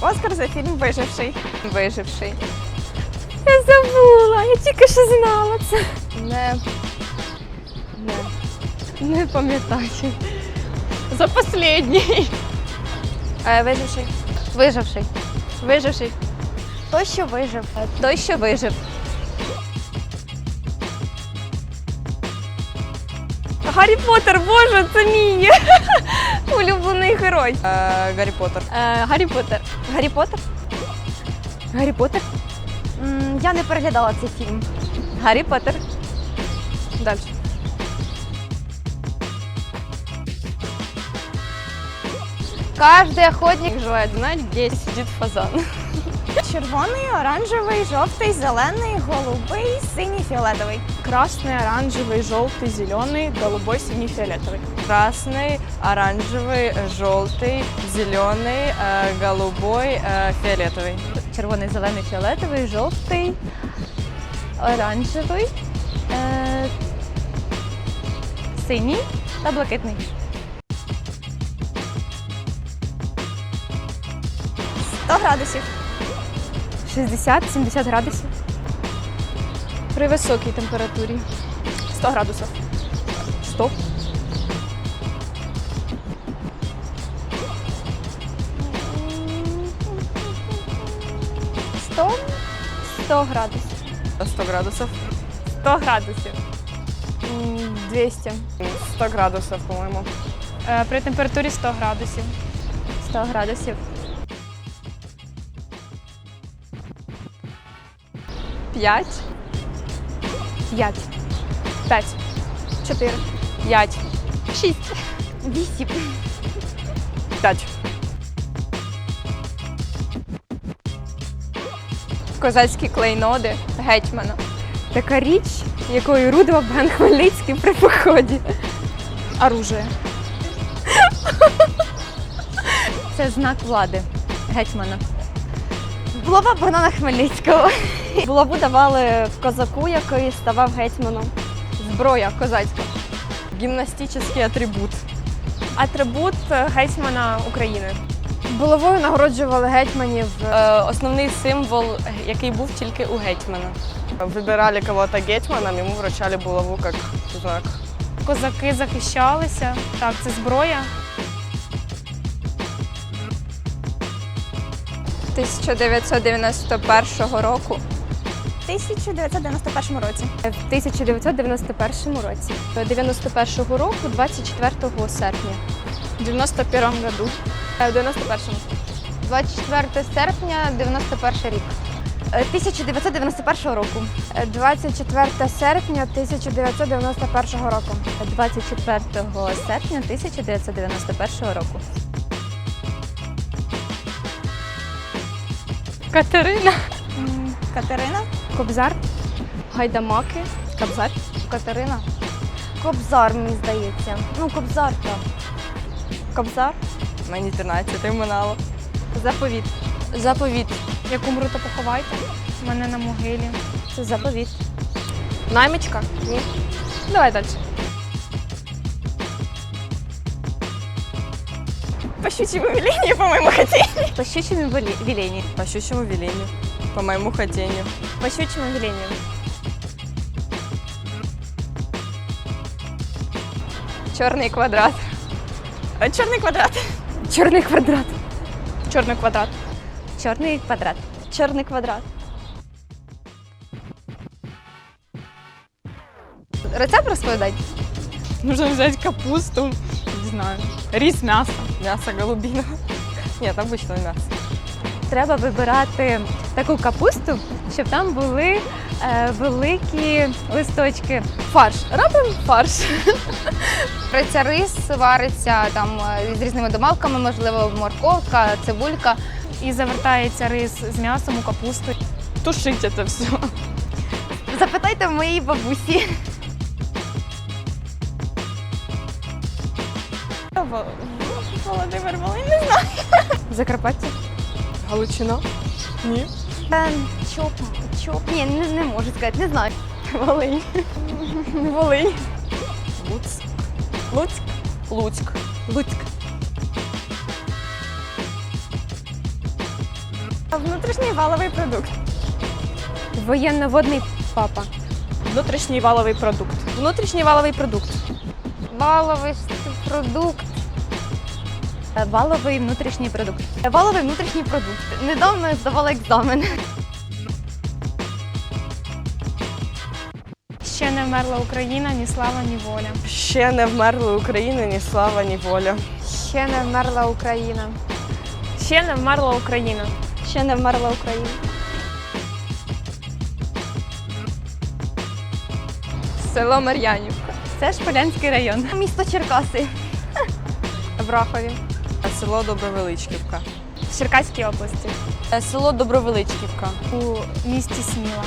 Оскар за фільм Виживший. Виживший. Я забула, я тільки що знала це. Не. Не. Не пам'ятаю. За останній. Е, виживший. Виживший. Виживший. Той, що вижив. Той, що вижив. Гаррі Поттер, боже, це мій улюблений герой. Гаррі Поттер. Е, Гаррі Поттер. Гаррі Поттер? Гаррі Поттер. М, Я не переглядала цей фільм. Гаррі Поттер. Далі. Каждый охотник. Желает знать, где сидит фазан. Червоний, оранжевий, жовтий, зелений, голубий, синій, фіолетовий. Красний, оранжевий, жовтий, зелений, голубой, синій, фіолетовий. Красный, оранжевый, желтый, зеленый, э, голубой, э, фиолетовый. Червоний, зелений, фіолетовий, жовтий, оранжевий, е, синій та блакитний. Сто градусів. 60-70 градусів. При високій температурі. 100 градусів. 100. Сто? 100 градусів. 100 градусов. 100 градусів. М, 200. 100 градусов, по-моему. Е, При температурі 100 градусів. 100 градусів. 5. 5. 5. 4. 5. 6. 8. 5. Козацькі клейноди гетьмана. Така річ, якою рудував Бен Хмельницький при поході. Оружие. Це знак влади гетьмана. Булава Богдана Хмельницького. Булаву давали козаку, який ставав гетьманом. Зброя козацька. Гімнастичний атрибут. Атрибут е, гетьмана України. Булавою нагороджували гетьманів. Е, основний символ, який був тільки у гетьмана. Вибирали кого-то гетьманом, йому вручали булаву як знак. Козаки захищалися. Так, це зброя. 1991 року. В 1991 році. В 1991 році. 91 року, 24 серпня. В 91 году. Е, В 91-му. 24 серпня 91 рік. Е, 1991 року. Е, 24 серпня 1991 року. 24 серпня 1991 року. Катерина. Катерина. Кобзар. Гайдамаки. Кобзар. Катерина. Кобзар, мені здається. Ну, Кобзар там. Кобзар. Мені 13 минало. Заповіт. Заповіт. Як умру, то поховайте. Мене на могилі. Це заповіт. Наймичка? Ні. Давай далі. По щучьему велению, по моему хотению. По щучому вілені. По щучьему велению. По моему хотению. По щучьему велению. Чорний квадрат. Е, Чорний квадрат. Чорний квадрат. Чорний квадрат. Чорний квадрат. Чорний квадрат. Рецепт розповідати? Нужно взять капусту, не знаю, рис, мясо. М'ясо голубіна. Ні, обычно м'ясо. Треба вибирати таку капусту, щоб там були е, великі листочки. Фарш. Робимо фарш. Приця рис вариться там е, з різними домалками, можливо, морковка, цибулька. І завертається рис з м'ясом у капусту. Тушить це все. Запитайте в моїй бабусі. Володимир Волинь, не знаю. Закарпаття. Галичина? Ні. Чоп, чоп. Ні, не, не можу сказати, не знаю. Волинь. Волинь. Луцьк. Луцьк. Луцьк. Луцьк. Внутрішній валовий продукт. Воєнно-водний папа. Внутрішній валовий продукт. Внутрішній валовий продукт. Валовий продукт. Валовий внутрішній продукт. Валовий внутрішній продукт. Недавно я здавала екзамен. Ще не вмерла Україна, ні слава, ні воля. Ще не вмерли Україна, ні слава, ні воля. Ще не вмерла Україна. Ще не вмерла Україна. Ще не вмерла Україна. Село Мар'янівка. Це Шполянський район. Місто Черкаси. В Рахові. Село Добровеличківка. В Черкаській області. Село Добровеличківка. У місті Сміла.